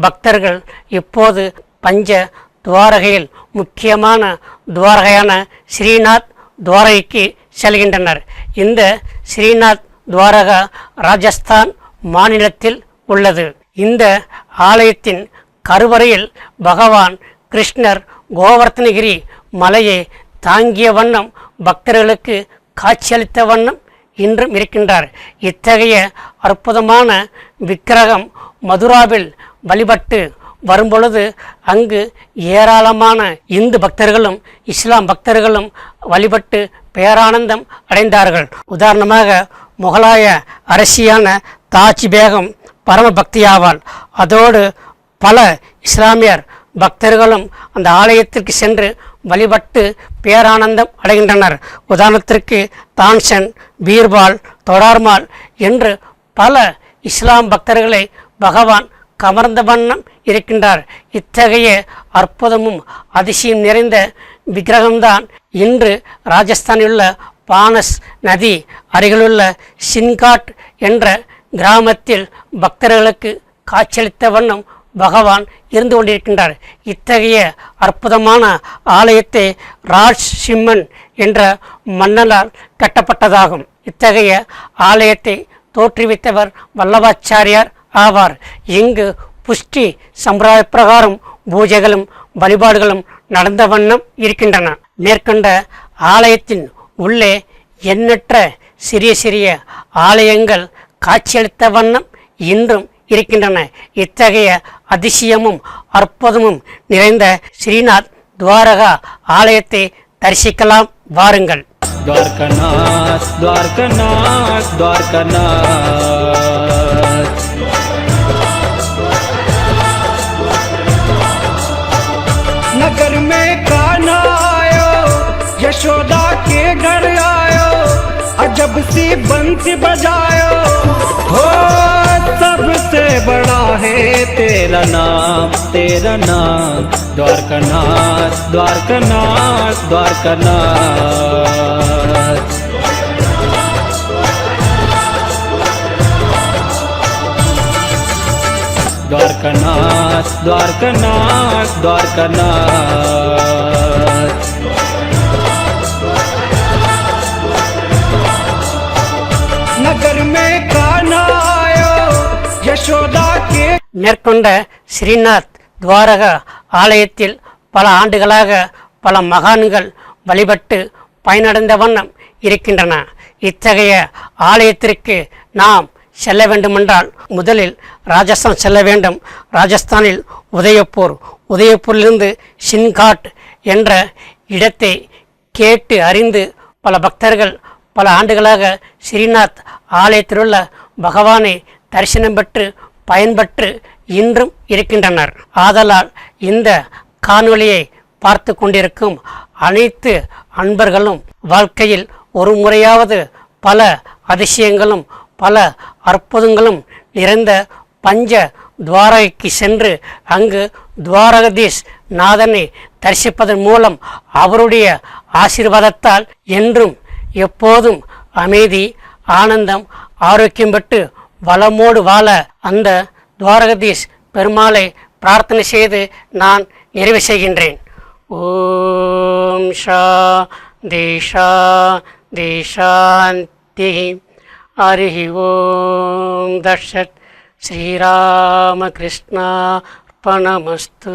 பக்தர்கள் இப்போது பஞ்ச துவாரகையில் முக்கியமான துவாரகையான ஸ்ரீநாத் துவாரகைக்கு செல்கின்றனர். இந்த ஸ்ரீநாத் துவாரகா ராஜஸ்தான் மாநிலத்தில் உள்ளது. இந்த ஆலயத்தின் கருவறையில் பகவான் கிருஷ்ணர் கோவர்த்தனகிரி மலையை தாங்கிய வண்ணம் பக்தர்களுக்கு காட்சியளித்த வண்ணம் இன்றும் இருக்கின்றார். இத்தகைய அற்புதமான விக்கிரகம் மதுராவில் வழிபட்டு வரும்பொழுது அங்கு ஏராளமான இந்து பக்தர்களும் இஸ்லாம் பக்தர்களும் வழிபட்டு பேரானந்தம் அடைந்தார்கள். உதாரணமாக முகலாய அரசியான தாஜி பேகம் பரம பக்தியாவாள் அதோடு பல இஸ்லாமியர் பக்தர்களும் அந்த ஆலயத்திற்கு சென்று வழிபட்டு பேரானந்தம் அடைகின்றனர். உதாரணத்திற்கு தான்சன் பீர்பால் தொடார்மால் என்று பல இஸ்லாம் பக்தர்களை பகவான் கவர்ந்த வண்ணம் இருக்கின்றார். இத்தகைய அற்புதமும் அதிசயம் நிறைந்த விக்கிரகம்தான் இன்று ராஜஸ்தானில் உள்ள பானஸ் நதி அருகிலுள்ள சின்காட் என்ற கிராமத்தில் பக்தர்களுக்கு காட்சியளித்த வண்ணம் பகவான் இருந்து கொண்டிருக்கின்றார். இத்தகைய அற்புதமான ஆலயத்தை ராஜ் சிம்மன் என்ற மன்னலால் கட்டப்பட்டதாகும். இத்தகைய ஆலயத்தை தோற்றுவித்தவர் வல்லவாச்சாரியார் ஆவார் இங்கு புஷ்டி சம்பிரதாய பிரகாரம் பூஜைகளும் வழிபாடுகளும் நடந்த வண்ணம் இருக்கின்றன மேற்கண்ட ஆலயத்தின் உள்ளே எண்ணற்ற சிறிய சிறிய ஆலயங்கள் காட்சியளித்த வண்ணம் இன்றும் இருக்கின்றன இத்தகைய அதிசயமும் அற்புதமும் நிறைந்த ஸ்ரீநாத் துவாரகா ஆலயத்தை தரிசிக்கலாம் வாருங்கள் द्वारकानाथ द्वारकानाथ द्वारकानाथ अजब सी बंसी बजायो, हो सबसे बड़ा है तेरा नाम तेरा नाम, द्वारकानाथ द्वारकानाथ द्वारकानाथ। द्वारकानाथ द्वारकानाथ द्वारकानाथ। மேற்கொண்ட ஸ்ரீநாத் துவாரக ஆலயத்தில் பல ஆண்டுகளாக பல மகான்கள் வழிபட்டு பயனடைந்த வண்ணம் இருக்கின்றன. இத்தகைய ஆலயத்திற்கு நாம் செல்ல வேண்டுமென்றால் முதலில் ராஜஸ்தான் செல்ல வேண்டும். ராஜஸ்தானில் உதயப்பூர் உதயப்பூரிலிருந்து சின்காட் என்ற இடத்தை கேட்டு அறிந்து பல பக்தர்கள் பல ஆண்டுகளாக ஸ்ரீநாத் ஆலயத்திலுள்ள பகவானை தரிசனம் பெற்று பயன்பெற்று இன்றும் இருக்கின்றனர். ஆதலால் இந்த காணொளியை பார்த்து கொண்டிருக்கும் அனைத்து அன்பர்களும் வாழ்க்கையில் ஒரு முறையாவது பல அதிசயங்களும் பல அற்புதங்களும் நிறைந்த பஞ்ச துவாரகைக்கு சென்று அங்கு துவாரகதீஷ் நாதனை தரிசிப்பதன் மூலம் அவருடைய ஆசீர்வாதத்தால் என்றும் எப்போதும் அமைதி ஆனந்தம் ஆரோக்கியம் பெற்று வளமோடு வாழ அந்த துவாரகதீஷ் பெருமாளை பிரார்த்தனை செய்து நான் நிறைவு செய்கின்றேன். ஓம் ஷா தேஷா தேஷாந்தி ஹரி ஓம் தர்ஷத். ஸ்ரீராமகிருஷ்ணார்ப்பணமஸ்து